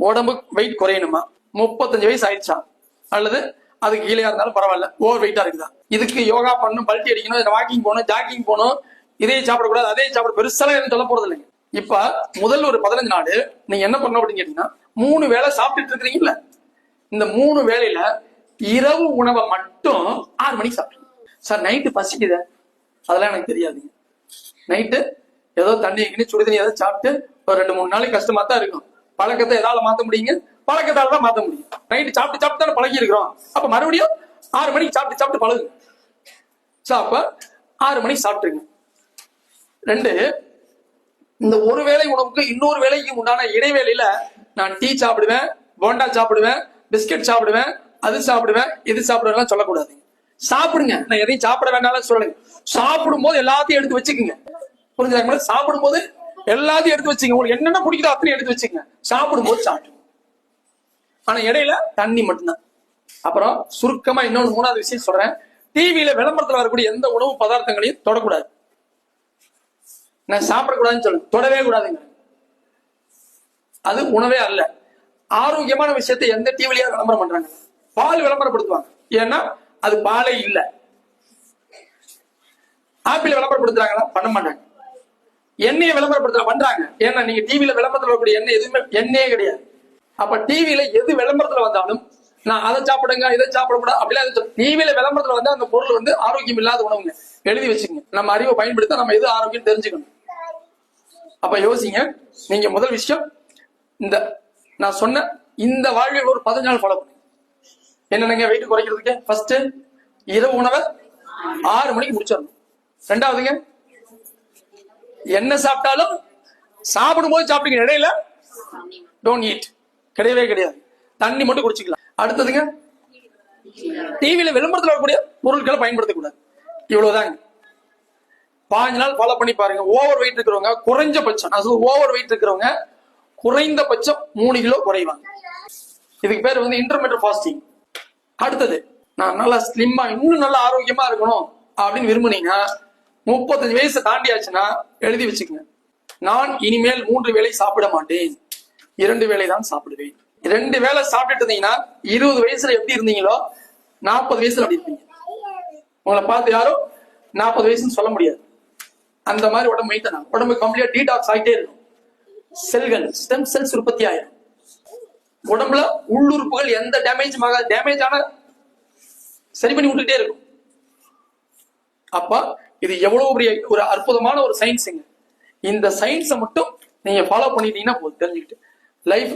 உடம்பு வெயிட் குறையணுமா? முப்பத்தஞ்சு வயசு ஆயிடுச்சா? அல்லது அதுக்கு கீழே இருந்தாலும் பரவாயில்ல ஓவர் வெயிட்டா இருக்குதா? இதுக்கு யோகா பண்ணணும் பல்ட்டி அடிக்கணும் வாக்கிங் போகணும் ஜாக்கிங் போகணும் இதே சாப்பிடக்கூடாது அதே சாப்பிட பெருசாலாம் எதுவும் சொல்ல போறது இல்லைங்க. இப்ப முதல் ஒரு பதினஞ்சு நாள் நீங்க என்ன பண்ணணும் அப்படின்னு கேட்டீங்கன்னா மூணு வேளை சாப்பிட்டுட்டு இருக்கிறீங்கல்ல? இந்த மூணு வேலையில இரவு உணவை மட்டும் ஆறு மணிக்கு சாப்பிடுங்க. சார் நைட்டு பசிக்குதே? அதெல்லாம் எனக்கு தெரியாதுங்க. நைட்டு ஏதோ தண்ணி கிண்ணி சுடு தண்ணி ஏதாவது சாப்பிட்டு ஒரு ரெண்டு மூணு நாளைக்கு கஷ்டமா தான் இருக்கும். பழக்கத்தை எதால மாத்த முடியுங்க? பழக்கத்தால தான் மாத்த முடியும். நைட்டு சாப்பிட்டு சாப்பிட்டு தானே பழகி இருக்கிறோம் அப்ப மறுபடியும் ஆறு மணிக்கு சாப்பிட்டு சாப்பிட்டு பழகுங்க ஸோ அப்ப ஆறு மணிக்கு சாப்பிட்டுருங்க. ரெண்டு இந்த ஒரு வேளை உணவுக்கு இன்னொரு வேலைக்கு உண்டான இடைவேளையில நான் டீ சாப்பிடுவேன் போண்டா சாப்பிடுவேன் பிஸ்கட் சாப்பிடுவேன் அது சாப்பிடுவேன் இது சாப்பிடுவேன் சொல்லக்கூடாது. சாப்பிடுங்க. நான் எதையும் சாப்பிட வேண்டாம்னு சொல்லுங்க சாப்பிடும் போது எல்லாத்தையும் எடுத்து வச்சுக்கோங்க. புரிஞ்சுதா சாப்பிடும் போது எல்லாத்தையும் எடுத்து வச்சுங்க உங்களுக்கு என்னென்ன பிடிக்குதோ அத்தனையும் எடுத்து வச்சுக்கோங்க. சாப்பிடும்போது சாப்பிட்டு ஆனா இடையில தண்ணி மட்டும்தான். அப்புறம் சுருக்கமா இன்னொன்னு மூணாவது விஷயம் சொல்றேன். டிவியில விளம்பரத்துல வரக்கூடிய எந்த உணவு பதார்த்தங்களையும் தொடக்கூடாது. நான் சாப்பிடக்கூடாதுன்னு சொல்ல தொடவே கூடாதுங்க. அது உணவே அல்ல. ஆரோக்கியமான விஷயத்தை எந்த டிவிலயா விளம்பரம் பண்றாங்க. பால் விளம்பரப்படுத்துவாங்க. ஏன்னா அது பாலே இல்லை. ஆப்பிள் விளம்பரப்படுத்துறாங்களா? பண்ண மாட்டாங்க. எண்ணெயை விளம்பரப்படுத்த பண்றாங்க. ஏன்னா நீங்க டிவியில விளம்பரத்தில் வரக்கூடிய எண்ணெய் எதுவுமே எண்ணெயே கிடையாது. அப்ப டிவியில எது விளம்பரத்துல வந்தாலும் நான் அதை சாப்பிடுங்க இதை சாப்பிடக்கூடாது அப்படிலாம் டிவியில விளம்பரத்துல வந்தா அந்த பொருள் வந்து ஆரோக்கியம் இல்லாத உணவுங்க. எழுதி வச்சுங்க நம்ம அறிவை பயன்படுத்த நம்ம எது ஆரோக்கியம் தெரிஞ்சுக்கணும். அப்ப யோசிங்க. நீங்க முதல் விஷயம் இந்த நான் சொன்ன இந்த வாழ்வில் ஒரு பதினஞ்சு நாள் ஃபாலோ பண்ணுங்க. என்னென்னங்க வெயிட் குறைக்கிறதுக்கு? ஃபர்ஸ்ட் இரவு உணவை ஆறு மணிக்கு முடிச்சிடணும். ரெண்டாவதுங்க என்ன சாப்பிட்டாலும் சாப்பிடும் போது சாப்பிடுங்க இடையில? டோன்ட் ஈட் கிடையவே கிடையாது. தண்ணி மட்டும் குடிச்சிக்கலாம். அடுத்ததுங்க டிவியில விளம்பரத்தில் வரக்கூடிய பொருட்களை பயன்படுத்தக்கூடாது. இவ்வளவுதாங்க பாஞ்சு நாள் ஃபாலோ பண்ணி பாருங்க. ஓவர் வெயிட் இருக்கிறவங்க குறைஞ்சபட்சம் நான் ஓவர் வெயிட் இருக்கிறவங்க குறைந்தபட்சம் மூணு கிலோ குறைவாங்க. இதுக்கு பேர் வந்து இன்டர்மீடியட் ஃபாஸ்டிங் அடுத்தது நான் நல்லா ஸ்லிம்மா இன்னும் நல்லா ஆரோக்கியமா இருக்கணும் அப்படின்னு விரும்புனீங்கன்னா முப்பத்தஞ்சு வயசு தாண்டியாச்சுன்னா எழுதி வச்சுக்கங்க. நான் இனிமேல் மூன்று வேலை சாப்பிட மாட்டேன். இரண்டு வேலை தான் சாப்பிடுவேன். ரெண்டு வேளை சாப்பிட்டுட்டு இருந்தீங்கன்னா இருபது வயசுல எப்படி இருந்தீங்களோ நாற்பது வயசுல அப்படி இருப்பீங்க. உங்களை பார்த்து யாரும் நாற்பது வயசுன்னு சொல்ல முடியாது. அந்த மாதிரி உடம்பு வைத்தனா உடம்பு கம்ப்ளீட்டா டீடாக்ஸ் ஆகிட்டே இருக்கும். செல்கள் ஸ்டெம் செல்ஸ் உற்பத்தி ஆயிரும். உடம்புல உள்ளுறுப்புகள் எந்த டேமேஜ் டேமேஜ் ஆன சரி பண்ணி விட்டுட்டே இருக்கும். அப்ப இது எவ்வளவு பெரிய ஒரு அற்புதமான ஒரு சயின்ஸுங்க இந்த சயின்ஸை மட்டும் நீங்க ஃபாலோ பண்ணிட்டீங்கன்னா போதும். தெரிஞ்சுக்கிட்டு. லைஃப்